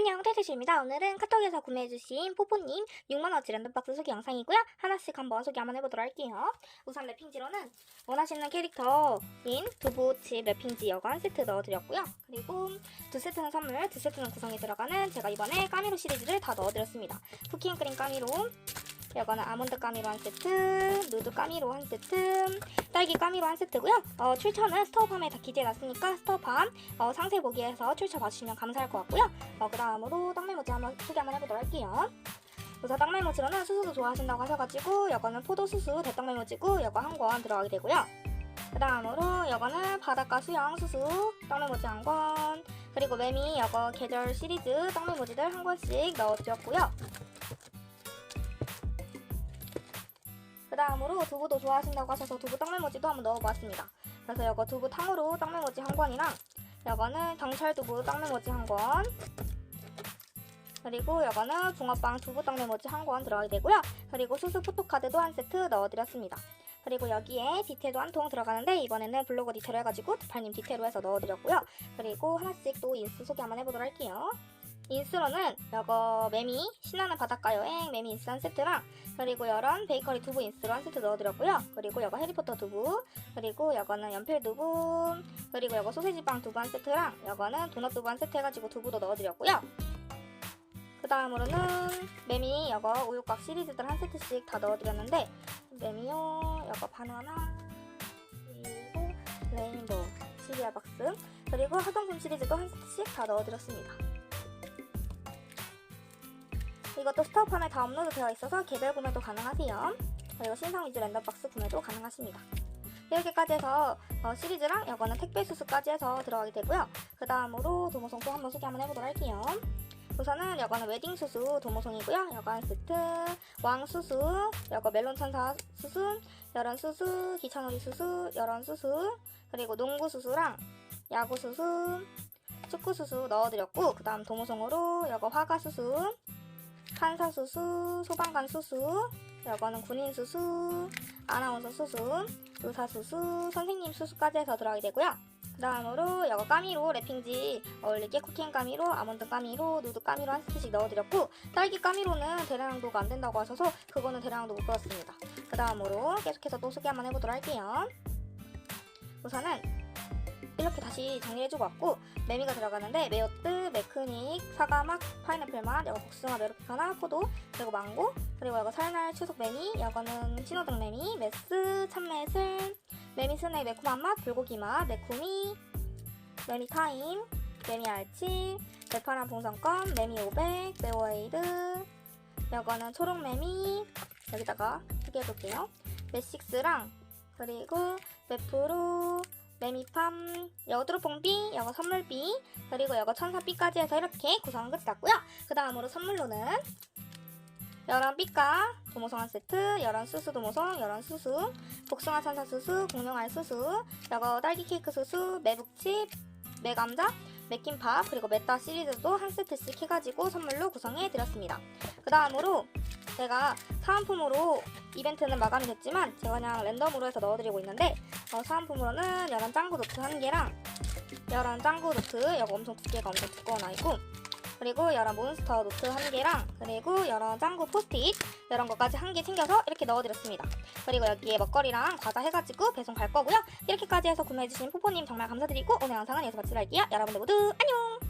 안녕 태태씨입니다. 오늘은 카톡에서 구매해주신 포포님 6만원치 랜덤박스 소개 영상이고요. 하나씩 한번 소개 한번 해보도록 할게요. 우선 랩핑지로는 원하시는 캐릭터인 두부 칩 랩핑지 여관 세트 넣어드렸고요. 그리고 두 세트는 선물, 두 세트는 구성이 들어가는 제가 이번에 까미로 시리즈를 다 넣어드렸습니다. 쿠키앤크림 까미로, 이거는 아몬드 까미로 한 세트, 누드 까미로 한 세트, 딸기 까미로 한 세트고요. 어, 출처는 스토어팜에 다 기재해놨으니까 스토어팜 어, 상세 보기에서 출처 봐주시면 감사할 것 같고요. 어, 그 다음으로 떡메모지 한번 소개 한번 해보도록 할게요. 우선 떡메모지로는 수수도 좋아하신다고 하셔가지고 이거는 포도수수 대떡메모지고 이거 한 권 들어가게 되고요. 그 다음으로 이거는 바닷가 수영 수수 떡메모지 한 권, 그리고 매미 이거 계절 시리즈 떡메모지들 한 권씩 넣어드렸고요. 다음으로 두부도 좋아하신다고 하셔서 두부 떡메모지도 한번 넣어보았습니다. 그래서 이거 두부탕으로 떡메모지 한 권이랑 이거는 경찰 두부 떡메모지 한 권. 그리고 이거는 붕어빵 두부 떡메모지 한 권 들어가게 되고요. 그리고 수수 포토카드도 한 세트 넣어드렸습니다. 그리고 여기에 디테일도 한 통 들어가는데 이번에는 블로거 디테일 해가지고 두팔님 디테일로 해서 넣어드렸고요. 그리고 하나씩 또 인스 소개 한번 해보도록 할게요. 인스로는 이거 매미 신나는 바닷가 여행 매미 인스 한 세트랑 그리고 이런 베이커리 두부 인스로 한 세트 넣어드렸고요. 그리고 이거 해리포터 두부 그리고 이거는 연필 두부 그리고 이거 소세지 빵 두부 한 세트랑 이거는 도넛 두부 한 세트 해가지고 두부도 넣어드렸고요. 그 다음으로는 매미 이거 우유곽 시리즈들 한 세트씩 다 넣어드렸는데 매미요 이거 바나나 그리고 레인보우 시리얼 박스 그리고 학용품 시리즈도 한 세트씩 다 넣어드렸습니다. 이것도 스타업함에 다 업로드 되어 있어서 개별 구매도 가능하세요. 그리고 신상 위주 랜덤박스 구매도 가능하십니다. 이렇게까지 해서 어, 시리즈랑 이거는 택배 수수까지 해서 들어가게 되고요. 그 다음으로 도모송 또 한번 소개 한번 해보도록 할게요. 우선은 이거는 웨딩 수수 도모송이고요. 이거 한 세트, 왕 수수, 이거 멜론 천사 수수, 여런 수수, 기차놀이 수수, 여런 수수, 그리고 농구 수수랑 야구 수수, 축구 수수 넣어드렸고 그 다음 도모송으로 이거 화가 수수, 판사 수수, 소방관 수수, 이거는 군인 수수, 아나운서 수수, 의사 수수, 선생님 수수까지 해서 들어가게 되고요. 그 다음으로 이거 까미로 랩핑지 어울리게 쿠킹 까미로, 아몬드 까미로, 누드 까미로 한 스틱씩 넣어드렸고 딸기 까미로는 대량도가 안 된다고 하셔서 그거는 대량도 못 넣었습니다. 그 다음으로 계속해서 또 소개 한번 해보도록 할게요. 우선은 이렇게 다시 정리해주고 왔고 메미가 들어가는데 메요트, 메크닉, 사과맛, 파인애플 맛, 이거 복숭아 메로피카나 포도, 그리고 망고, 그리고 이거 설날 추석 메미, 이거는 신호등 메미, 메스, 참메슬, 메미 스낵 매콤한 맛, 불고기 맛, 매콤이, 메미 타임, 메미 알치, 매파란 풍선껌, 메미 500, 메워에이드, 이거는 초록 메미, 여기다가 소개해볼게요. 메식스랑 그리고 메프로, 메미팜, 여드로뽕비, 여거 선물비, 그리고 여거 천사비까지 해서 이렇게 구성은 끝이 났고요. 그 다음으로 선물로는 열한 삐까 도모송 한 세트, 열한 수수 도모송, 열한 수수, 복숭아 천사 수수, 공룡알 수수, 여거 딸기 케이크 수수, 매북칩, 매감자, 매김밥, 그리고 메따 시리즈도 한 세트씩 해가지고 선물로 구성해 드렸습니다. 그 다음으로 제가 사은품으로 이벤트는 마감이 됐지만 제가 그냥 랜덤으로 해서 넣어드리고 있는데 어, 사은품으로는 열한 짱구 노트 한 개랑 열한 짱구 노트 이거 엄청 두께가 엄청 두꺼운 아이고 그리고 열한 몬스터 노트 한 개랑 그리고 열한 짱구 포스트잇 이런 거까지 한 개 챙겨서 이렇게 넣어드렸습니다. 그리고 여기에 먹거리랑 과자 해가지고 배송 갈 거고요. 이렇게까지 해서 구매해주신 포포님 정말 감사드리고 오늘 영상은 여기서 마치도록 할게요. 여러분들 모두 안녕!